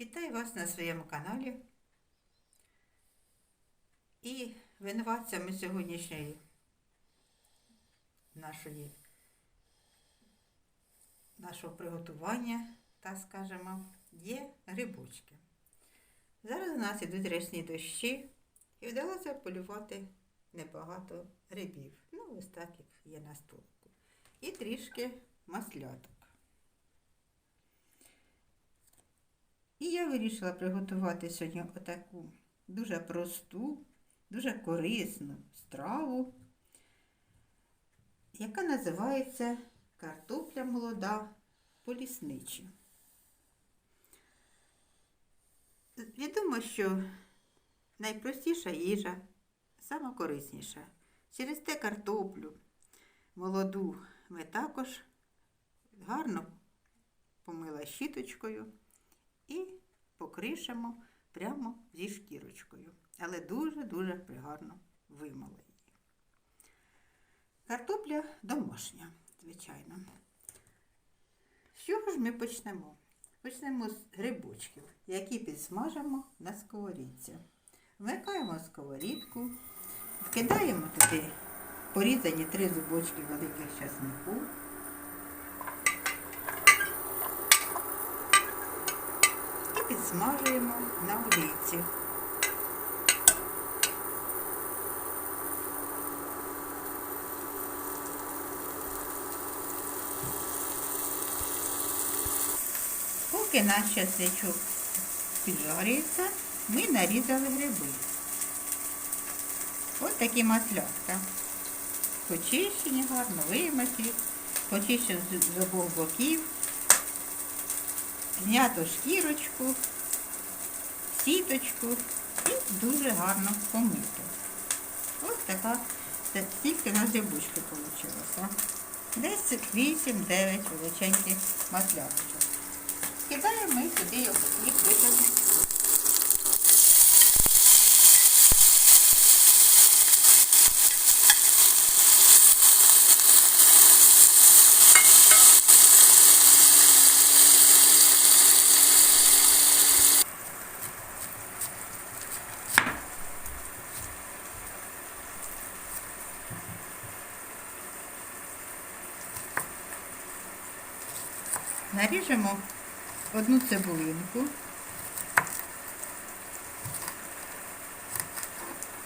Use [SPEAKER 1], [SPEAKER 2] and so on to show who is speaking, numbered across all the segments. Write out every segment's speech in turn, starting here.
[SPEAKER 1] Вітаю вас на своєму каналі. І винуватцями сьогоднішньої нашої, нашого приготування, так скажемо, є грибочки. Зараз у нас ідуть рясні дощі і вдалося полювати небагато грибів. Ну, ось так, як є на столику. І трішки масляток. І я вирішила приготувати сьогодні отаку дуже просту, дуже корисну страву, яка називається картопля молода по-лісничі. Відомо, що найпростіша їжа, сама корисніша. Через те картоплю молоду ми також гарно помила щіточкою і покришемо прямо зі шкірочкою. Але дуже-дуже пригарно вимили її. Картопля домашня, звичайно. З чого ж ми почнемо? Почнемо з грибочків, які підсмажимо на сковорідці. Вмикаємо сковорідку, вкидаємо туди порізані три зубочки великих часнику. Підсмажуємо на олійці. Поки наш часничок піджарюється, ми нарізали гриби. Ось такі маслятка. Почищені, гарно вимиті, почищені з обох боків знято шкірочку, сіточку і дуже гарно помито. Ось така, це стільки на грибочки вийшло. Десь 8-9 величеньких масляточок. Кидаємо ми сюди їх витягнути. Наріжемо одну цибулинку.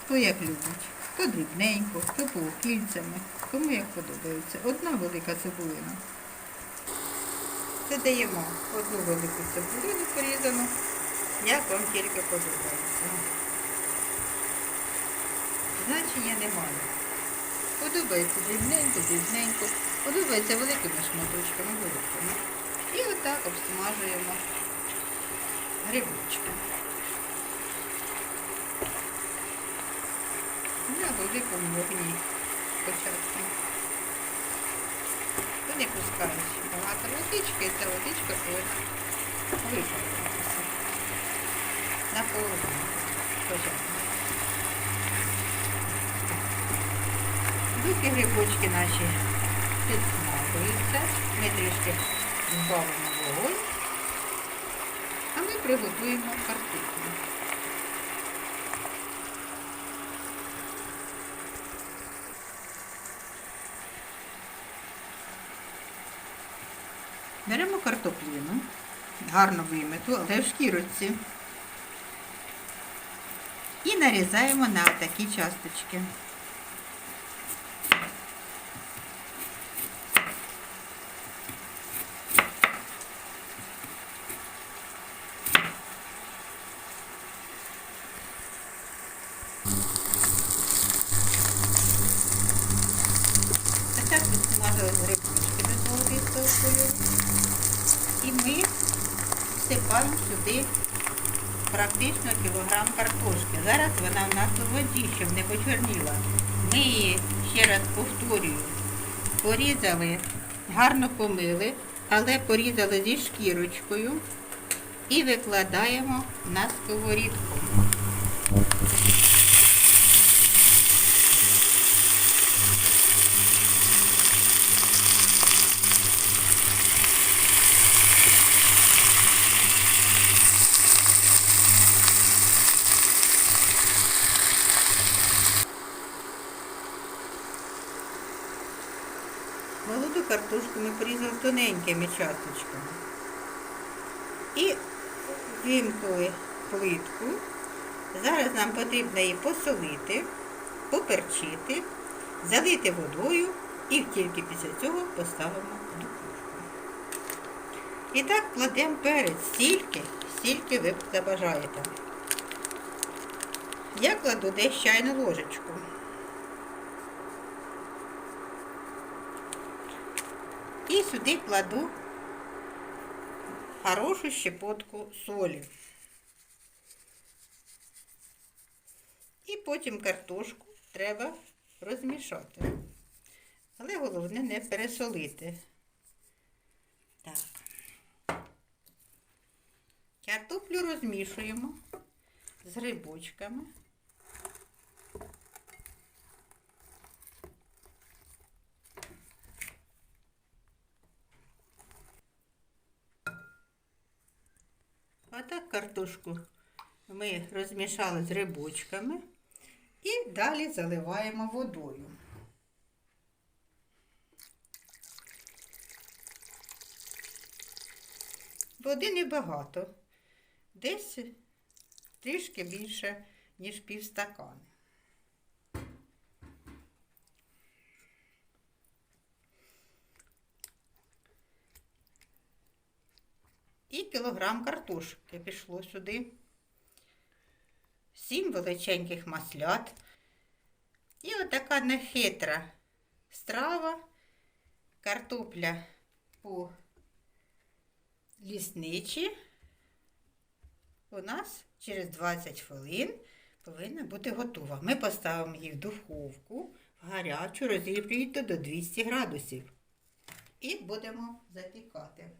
[SPEAKER 1] Хто як любить. Хто дрібненько, хто полукільцями, кому як подобається. Одна велика цибулина. Додаємо одну велику цибулину порізану, як вам тільки подобається. Значення немає. Подобається дрібненько, дрібненько, подобається великими шматочками, великими. І отак обсмажуємо грибочки. На великому вогні спочатку. То не пускаючи багато водички, і ця водичка повинна випаруватися. На половину спочатку. Доки грибочки наші підсмажуються, ми трішки збавимо вогонь, а ми приготуємо картоплю. Беремо картоплину, гарно вимиту, але в шкірочці. І нарізаємо на такі часточки. Так відсмажили грибочки до золотистого кольору. І ми всипаємо сюди практично кілограм картошки. Зараз вона у нас у воді, щоб не почорніла. Ми її, ще раз повторюю, порізали, гарно помили, але порізали зі шкірочкою і викладаємо на сковорідку. Молоду картошку ми порізали тоненькими часточками. І вимкнули плитку. Зараз нам потрібно її посолити, поперчити, залити водою і тільки після цього поставимо духовку. І так кладемо перець стільки, стільки ви забажаєте. Я кладу десь чайну ложечку. І сюди кладу хорошу щепотку солі. І потім картошку треба розмішати. Але головне не пересолити. Так. Картоплю розмішуємо з грибочками. Отак ми розмішали з рибочками і далі заливаємо водою. Води небагато, десь трішки більше, ніж півстакани. Кілограм картошки пішло сюди. Сім величеньких маслят. І отака нехитра страва, картопля по лісничі. У нас через 20 хвилин повинна бути готова. Ми поставимо її в духовку в гарячу, розігріти до 200 градусів. І будемо запікати.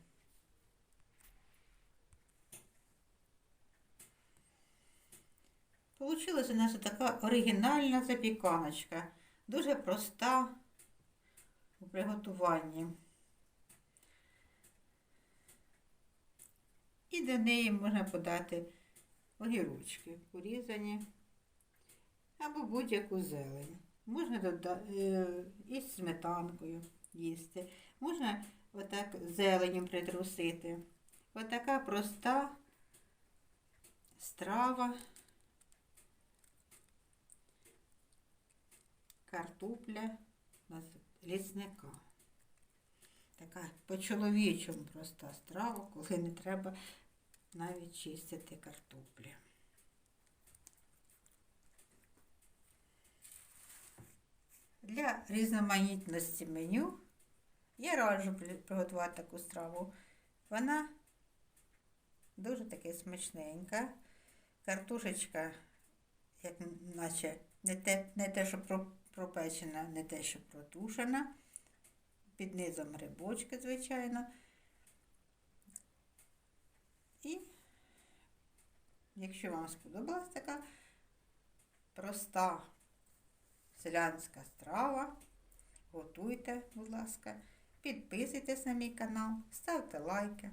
[SPEAKER 1] Получилася нас така оригінальна запіканочка. Дуже проста у приготуванні. І до неї можна подати огірочки порізані або будь-яку зелень. Можна додати із сметанкою їсти. Можна отак зеленю притрусити. Отака проста страва. Картопля лісника. Така по-чоловічому проста страва, коли не треба навіть чистити картоплі. Для різноманітності меню я раджу приготувати таку страву. Вона дуже таки смачненька. Картошечка, як наче не те, не те, що пропечена, не те, що протушена. Під низом грибочки, звичайно. І, якщо вам сподобалась така проста селянська страва, готуйте, будь ласка, підписуйтесь на мій канал, ставте лайки.